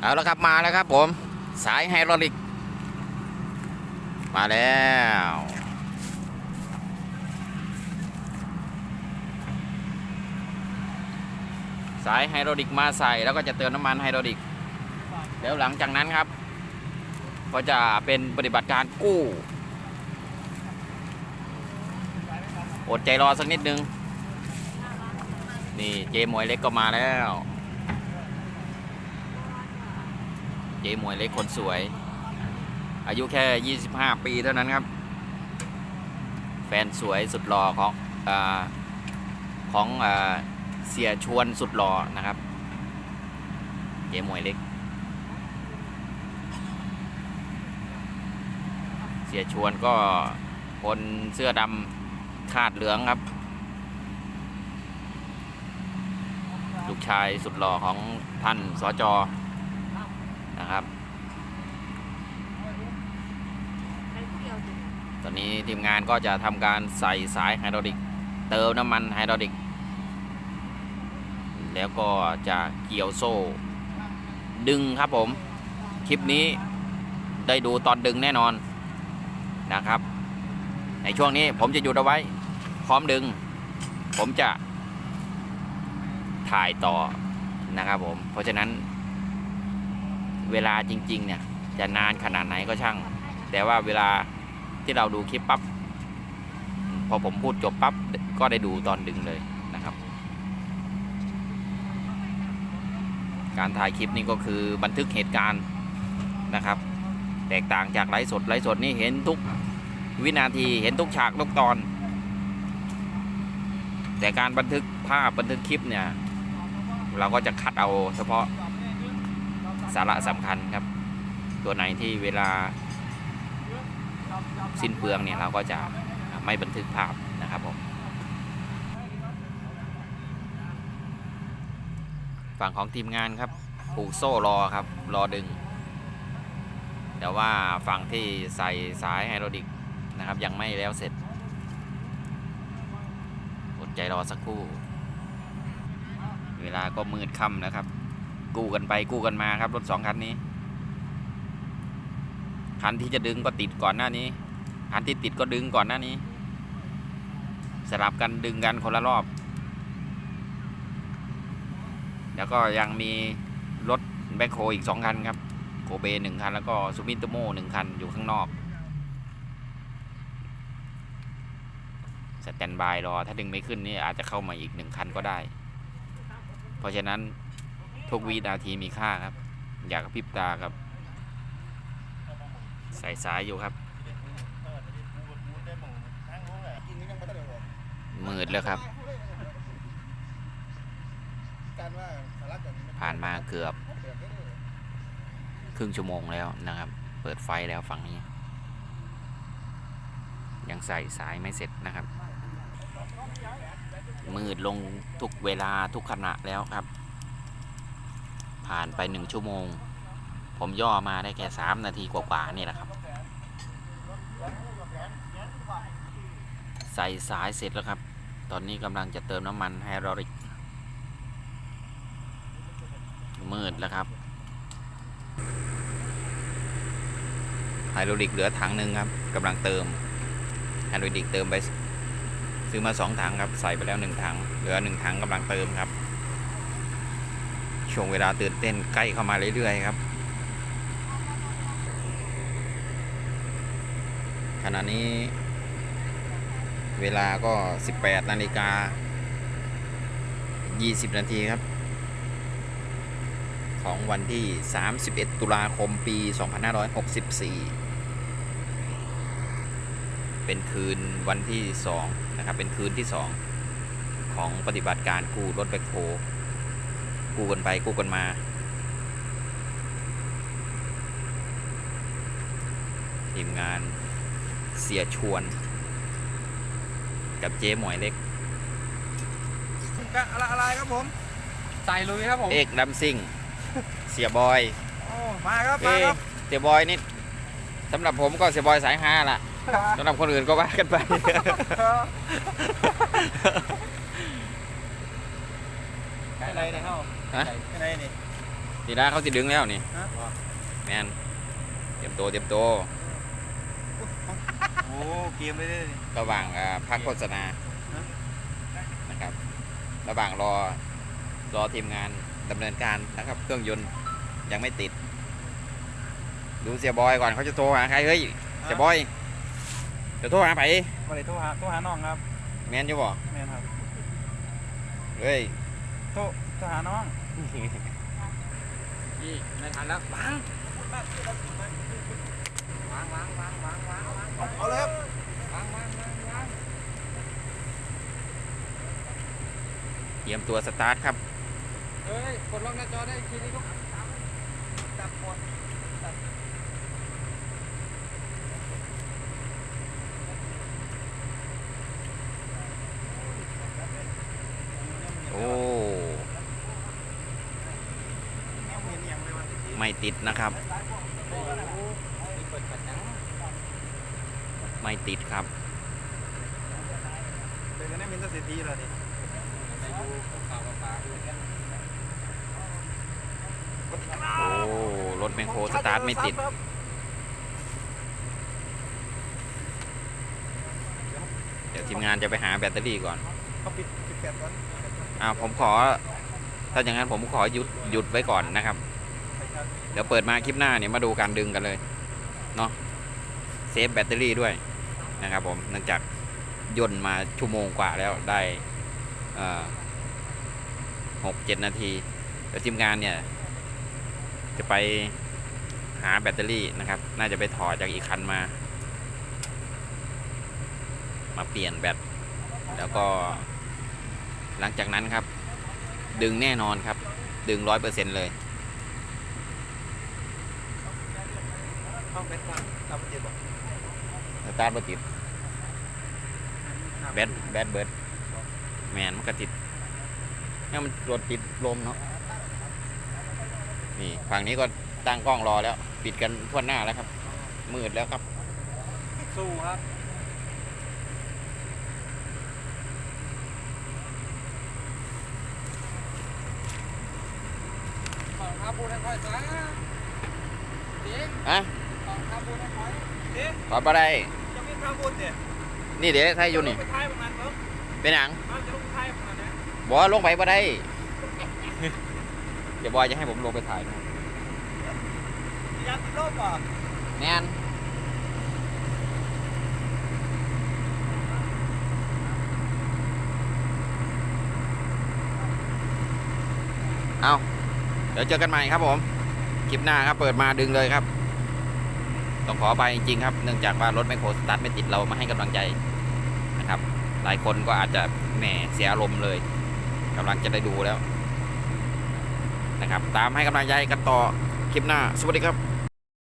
เอาแล้วครับมาแล้วครับผมสายไฮดรอลิก มาแล้วสายไฮดรอลิกมาใส่แล้วก็จะเติมน้ำมันไฮดรอลิก แล้วหลังจากนั้นครับ ก็จะเป็นปฏิบัติการกู้อดใจรอสักนิดนึง นี่เจมวยเล็กก็มาแล้ว เจมวยเล็กคนสวย อายุแค่ 25 ปีเท่านั้นครับ แฟนสวยสุดหล่อของอาของอเสียชวนสุดหล่อนะครับ เจมวยเล็ก เสียชวนก็คนเสื้อดำคาดเหลืองครับ ลูกชายสุดหล่อของท่านสจ นะครับ ตอนนี้ทีมงานก็จะทำการใส่สายไฮดรอลิก เติมน้ำมันไฮดรอลิก แล้วก็จะเกี่ยวโซ่ ดึงครับผม คลิปนี้ได้ดูตอนดึงแน่นอนนะครับ ในช่วงนี้ผมจะหยุดเอาไว้ พร้อมดึง ผมจะถ่ายต่อนะครับผม เพราะฉะนั้น เวลาจริง ๆ เนี่ย จะนานขนาดไหนก็ช่าง แต่ว่าเวลาที่เราดูคลิปปับ๊บพอผมพูดจบปั๊บก็ได้ดูตอนดึงเลยนะครับ การถ่ายคลิปนี่ก็คือบันทึกเหตุการณ์นะครับ แตกต่างจากไลฟ์สดไลฟ์สดนี่เห็นทุกวินาทีเห็นทุกฉากทุกตอน แต่การบันทึกภาพบันทึกคลิปเนี่ย เราก็จะคัดเอาเฉพาะ สาระสำคัญครับ ตัวไหนที่เวลาสิ้นเปลืองเนี่ยเราก็จะไม่บันทึกภาพนะครับผมฝั่งของทีมงานครับผูกโซ่รอครับรอดึง แต่ว่าฝั่งที่ใส่สายไฮดรอลิกนะครับ ยังไม่แล้วเสร็จอดใจรอสักครู่ เวลาก็มืดค่ำนะครับ กู้กันไปกู้กันมาครับรถสองคันนี้ คันที่จะดึงก็ติดก่อนหน้านี้ คันที่ติดก็ดึงก่อนหน้านี้ สลับกันดึงกันคนละรอบ แล้วก็ยังมีรถแบคโฮอีกสองคันครับโกเบหนึ่งคันแล้วก็ซูมิโตโมหนึ่งคันอยู่ข้างนอกสแตนบายรอ ถ้าดึงไม่ขึ้นนี่อาจจะเข้ามาอีกหนึ่งคันก็ได้ เพราะฉะนั้น ทุกวินาทีมีค่าครับ อยากกระพริบตาครับ ใส่สายอยู่ครับ มืดแล้วครับ ผ่านมาเกือบ ครึ่งชั่วโมงแล้วนะครับ เปิดไฟแล้วฝั่งนี้ ยังใส่สายไม่เสร็จนะครับ มืดลงทุกเวลาทุกขณะแล้วครับ ผ่านไปหนึ่งชั่วโมง ผมย่อมาได้แค่สามนาทีกว่าๆนี่แหละครับ ใส่สายเสร็จแล้วครับ ตอนนี้กำลังจะเติมน้ำมันไฮดรอลิกมืดแล้วครับไฮดรอลิกเหลือถังหนึ่งครับกำลังเติมไฮดรอลิกเติมไปซื้อมาสองถังครับ ใส่ไปแล้วหนึ่งถัง เหลือหนึ่งถังกำลังเติมครับ ช่วงเวลาตื่นเต้นใกล้เข้ามาเรื่อยๆครับ ขณะนี้ เวลาก็ 18 นาฬิกา 20 นาทีครับ ของวันที่ 31 ตุลาคมปี 2564 เป็นคืนวันที่ 2 นะครับ เป็นคืนที่ 2 ของปฏิบัติการกู้รถแบคโฮ กู้กันไปกู้กันมา ทีมงานเสียชวน กับเจ๊หมวยเล็กอะไรอะไรครับผมใส่ลุยครับผมเอกดัมซิงเสียบอยโอ้มาครับเอมาครับเสียบอยนี่สำหรับผมก็เสียบอยสายฮาล่ะสำหรับคนอื่นก็ว่ากันไปอะไรเนี่ยเฮ้า ฮะอะไรนี่นี่นะเขาสิดึงแล้วนี่ฮะแมนเตรียมตัวเตรียมตัวโอ้เกมเลยเนี่ยระหว่างอ่าพักโฆษณาฮะ นะครับ ระหว่างรอรอทีมงานดำเนินการนะครับ เครื่องยนต์ยังไม่ติด ดูเสียบอยก่อนเขาจะโทรหาใครเฮ้ยเสียบอยจะโทรหาไผมาเลยโทรหาโทรหาน้องครับแมนอยู่บ่แม่นครับเฮ้ย โทรโทรหาน้องนี่ไม่ทันแล้วบังวางวางวางวางวางวางเอาเลยครับวางวางวางวางเตรียมตัวสตาร์ทครับ เฮ้ยกดล็อกหน้าจอได้อีกทีนี้ลูกจับหมดโอ้ ไม่ติดนะครับเปิดขัดจังไม่ติดครับเป็นกันแน่มินเตอร์เศรษฐีแล้วนี่ไปดูข่าวปลาดูกันโอ้รถแมคโครสตาร์ทไม่ติดเดี๋ยวทีมงานจะไปหาแบตเตอรี่ก่อนเขาปิดปิดแปดก่อนอ้าวผมขอ ถ้าอย่างนั้นผมขอหยุดหยุดไว้ก่อนนะครับ เดี๋ยวเปิดมาคลิปหน้าเนี่ยมาดูการดึงกันเลยเนาะเซฟแบตเตอรี่ด้วยนะครับผมเนื่องจากย่นมาชั่วโมงกว่าแล้วได้หกเจ็ดนาทีเดี๋ยวทีมงานเนี่ย จะไปหาแบตเตอรี่นะครับ น่าจะไปถอดจากอีกคันมา มาเปลี่ยนแบตแล้วก็หลังจากนั้นครับ ดึงแน่นอนครับ ดึงร้อยเปอร์เซ็นต์เลย เข้าแบตฟังตามเจ็ดบอกสตาร์ทบ่ติดแบตแบตเบิร์ดแมนมันก็ติดเนี่ยมันรถติดลมเนาะนี่ฝั่งนี้ก็ตั้งกล้องรอแล้ว ปิดกันทั่วหน้าแล้วครับ มืดแล้วครับ สู้ครับขอบครับพูดให้ค่อยจ้าเด็กอะ ขอบครับพูดให้ค่ อยเด็กขอปะได้ จะมีข้าวบุญเนี่ยนี่เดี๋ยวไทยอยู่นี่ ไปท้ายประมาณเนาะเป็นหนังบ้านจะลงท้ายประมาณนี้บอกว่าลงไปปะได้ เดี๋ยวบอยจะให้ผมลงไปถ่ายนะยัดโลกอะแมนเอาเดี๋ยวเจอกันใหม่ครับผม คลิปหน้าครับ เปิดมาดึงเลยครับ ต้องขอไปจริงครับ เนื่องจากว่ารถไมโครสตาร์ทไม่ติดเรามาให้กำลังใจนะครับ หลายคนก็อาจจะแหมเสียอารมณ์เลยกำลังจะได้ดูแล้วนะครับ ตามให้กำลังใจกันต่อคลิปหน้า สวัสดีครับ